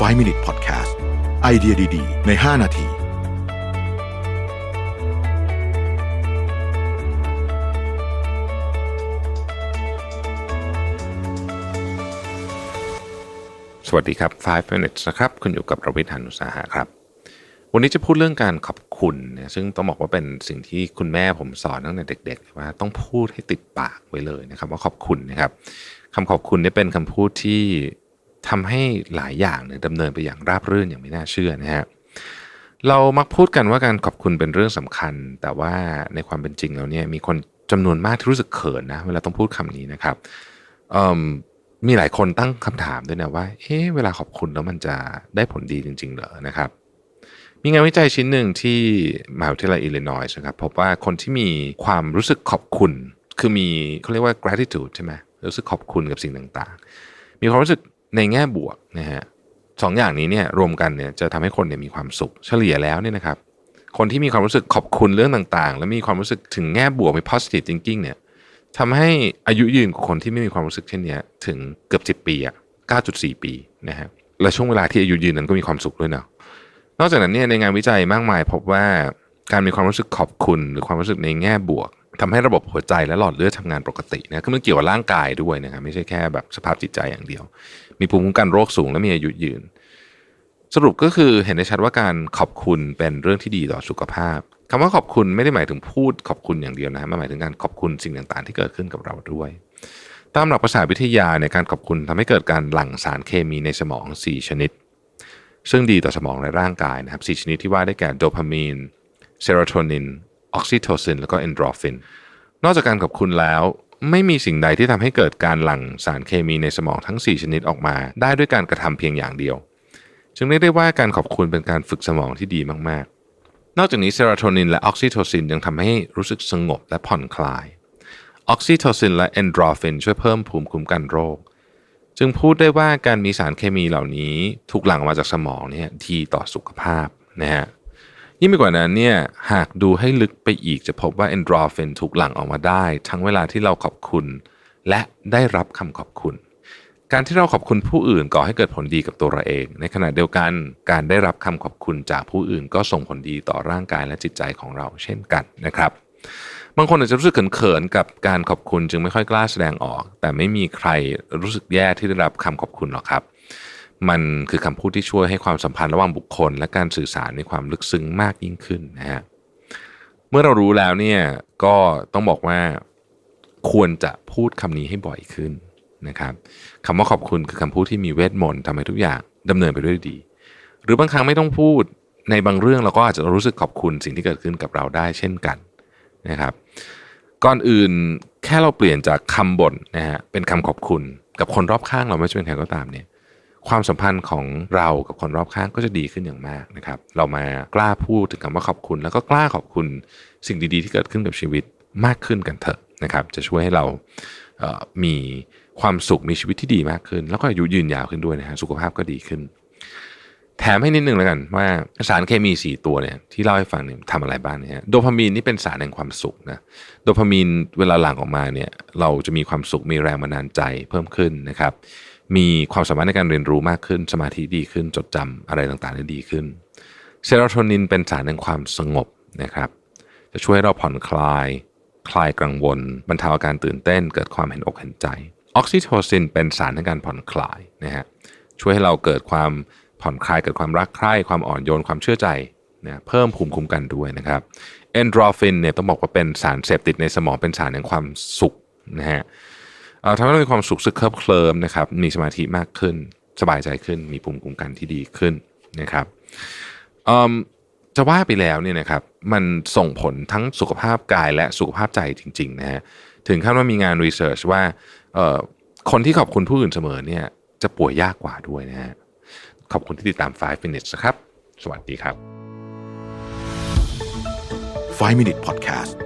5 Minute Podcast ไอเดียดี ๆ ใน 5 นาทีสวัสดีครับ 5 minutes นะครับ คุณอยู่กับประวิทยานุสาหะครับ วันนี้จะพูดเรื่องการขอบคุณนี่ยซึ่งต้องบอกว่าเป็นสิ่งที่คุณแม่ผมสอนตั้งแต่เด็กๆว่าต้องพูดให้ติดปากไว้เลยนะครับ ว่าขอบคุณนะครับคำขอบคุณนี่เป็นคำพูดที่ ทำให้หลายอย่างเนี่ยดำเนินไปอย่างราบรื่นอย่างไม่น่าเชื่อนะฮะเรามักพูดกันว่าการขอบคุณเป็นเรื่องสำคัญ แต่ว่าในความเป็นจริงแล้วเนี่ยมีคนจำนวนมากที่รู้สึกเขินนะเวลาต้องพูดคำนี้นะครับมมีหลายคนตั้งคำถามด้วยนะว่าเอ๊ะเวลาขอบคุณแล้วมันจะได้ผลดีจริง ๆ เหรอนะครับ มีงานวิจัยชิ้นหนึ่งที่มหาวิทยาลัยอิลลินอยส์นะครับพบว่าคนที่มีความรู้สึกขอบคุณ คือมีเขาเรียกว่า gratitude ใช่ไหมรู้สึกขอบคุณกับสิ่งต่างๆ มีความรู้สึก ในแง่บวกนะฮะสองอย่างนี้เนี่ยรวมกันเนี่ยจะทำให้คนเนี่ยมีความสุข เฉลี่ยแล้วเนี่ยนะครับ คนที่มีความรู้สึกขอบคุณเรื่องต่างๆ และมีความรู้สึกถึงแง่บวกมี positive thinking เนี่ยทำให้อายุยืนกว่าคนที่ไม่มีความรู้สึกเช่นนี้ถึงเกือบ 10 ปีอะ9.4 ปีนะฮะและช่วงเวลาที่อายุยืนนั้นก็มีความสุขด้วยเนาะนอกจากนั้นเนี่ยในงานวิจัยมากมายพบว่าการมีความรู้สึกขอบคุณ หรือความรู้สึกในแง่บวก ทำให้ระบบหัวใจและหลอดเลือดทำงานปกตินะคือมันเกี่ยวกับร่างกายด้วยนะครับไม่ใช่แค่แบบสภาพจิตใจอย่างเดียว มีภูมิคุ้มกันโรคสูงและมีอายุยืน สรุปก็คือเห็นได้ชัดว่าการขอบคุณเป็นเรื่องที่ดีต่อสุขภาพคำว่าขอบคุณไม่ได้หมายถึงพูดขอบคุณอย่างเดียวนะมันหมายถึงการขอบคุณสิ่งต่างๆ ที่เกิดขึ้นกับเราด้วย ตามหลักภาษาวิทยาในการขอบคุณทำให้เกิดการหลั่งสารเคมีในสมอง 4 ชนิด ซึ่งดีต่อสมองและร่างกายนะครับ4ชนิดที่ว่าได้แก่โดพามีนเซโรโทนิน ออกซิโทซินแล้วก็เอนโดรฟิน นอกจากการขอบคุณแล้วไม่มีสิ่งใดที่ทำให้เกิดการหลั่งสารเคมีในสมองทั้ง 4 ชนิดออกมา ได้ด้วยการกระทำเพียงอย่างเดียว จึงเรียกได้ว่าการขอบคุณเป็นการฝึกสมองที่ดีมากๆ นอกจากนี้เซโรโทนินและออกซิโทซินยังทำให้รู้สึกสงบและผ่อนคลาย ออกซิโทซินและเอนโดรฟินช่วยเพิ่มภูมิคุ้มกันโรค จึงพูดได้ว่าการมีสารเคมีเหล่านี้ถูกหลั่งออกมาจากสมองเนี่ยดีต่อสุขภาพนะฮะ ยิ่งไปกว่านั้นเนี่ยหากดูให้ลึกไปอีกจะพบว่าเอนโดรฟินถูกหลั่งออกมาได้ ทั้งเวลาที่เราขอบคุณ และได้รับคำขอบคุณ การที่เราขอบคุณผู้อื่นก่อให้เกิดผลดีกับตัวเราเอง ในขณะเดียวกันการได้รับคำขอบคุณจากผู้อื่น ก็ส่งผลดีต่อร่างกายและจิตใจของเราเช่นกันนะครับบางคนอาจจะรู้สึกเขินๆกับการขอบคุณจึงไม่ค่อยกล้าแสดงออก แต่ไม่มีใครรู้สึกแย่ที่ได้รับคำขอบคุณหรอกครับ มันคือคำพูดที่ช่วยให้ความสัมพันธ์ระหว่างบุคคล และการสื่อสารมีความลึกซึ้งมากยิ่งขึ้นนะฮะเมื่อเรารู้แล้วเนี่ยก็ต้องบอกว่าควรจะพูดคำนี้ให้บ่อยขึ้นนะครับคำว่าขอบคุณคือคำพูดที่มีเวทมนต์ทำให้ทุกอย่างดำเนินไปด้วยดี หรือบางครั้งไม่ต้องพูดในบางเรื่องเราก็อาจจะรู้สึกขอบคุณสิ่งที่เกิดขึ้นกับเราได้เช่นกันนะครับ ก่อนอื่นแค่เราเปลี่ยนจากคำบ่นนะฮะเป็นคำขอบคุณกับคนรอบข้างเราไม่ใช่เป็นใครก็ตามเนี่ย ความสัมพันธ์ของเรากับคนรอบข้างก็จะดีขึ้นอย่างมากนะครับ เรามากล้าพูดถึงคำว่าขอบคุณ แล้วก็กล้าขอบคุณสิ่งดีๆ ที่เกิดขึ้นกับชีวิตมากขึ้นกันเถอะนะครับ จะช่วยให้เราเมีความสุขมีชีวิตที่ดีมากขึ้น แล้วก็อายุยืนยาวขึ้นด้วยนะฮะสุขภาพก็ดีขึ้น แถมให้นิดนึงแล้วกันว่าสารเคมี 4 ตัวเนี่ยที่เล่าให้ฟังเนี่ยทำอะไรบ้างเนี่ยฮะโดพามีนนี่เป็นสารแห่งความสุขนะโดพามีนเวลาหลั่งออกมาเนี่ยเราจะมีความสุขมีแรงบันดาลใจเพิ่มขึ้นนะครับ มีความสามารถในการเรียนรู้มากขึ้น สมาธิดีขึ้นจดจำอะไรต่างๆได้ดีขึ้นเซโรโทนินเป็นสารแห่งความสงบนะครับ จะช่วยให้เราผ่อนคลาย คลายกังวล บรรเทาอาการตื่นเต้น เกิดความเห็นอกเห็นใจ ออกซิโทซินเป็นสารในการผ่อนคลายนะฮะช่วยให้เราเกิดความผ่อนคลายเกิดความรักใคร่ความอ่อนโยนความเชื่อใจนะเพิ่มภูมิคุ้มกันด้วยนะครับเอนโดรฟินเนี่ยต้องบอกว่าเป็นสารเสพติดในสมองเป็นสารแห่งความสุขนะฮะ ทำให้เรามีความสุขสึกเคลิบเคลิมนะครับมีสมาธิมากขึ้น สบายใจขึ้น มีภูมิคุ้มกันที่ดีขึ้นนะครับจะว่าไปแล้วเนี่ยนะครับมันส่งผลทั้งสุขภาพกายและสุขภาพใจจริงๆนะฮะถึงขั้นว่ามีงานรีเสิร์ชว่าคนที่ขอบคุณผู้อื่นเสมอเนี่ยจะป่วยยากกว่าด้วยนะฮะขอบคุณที่ติดตาม 5 minutes นะครับ สวัสดีครับ 5 Minute Podcast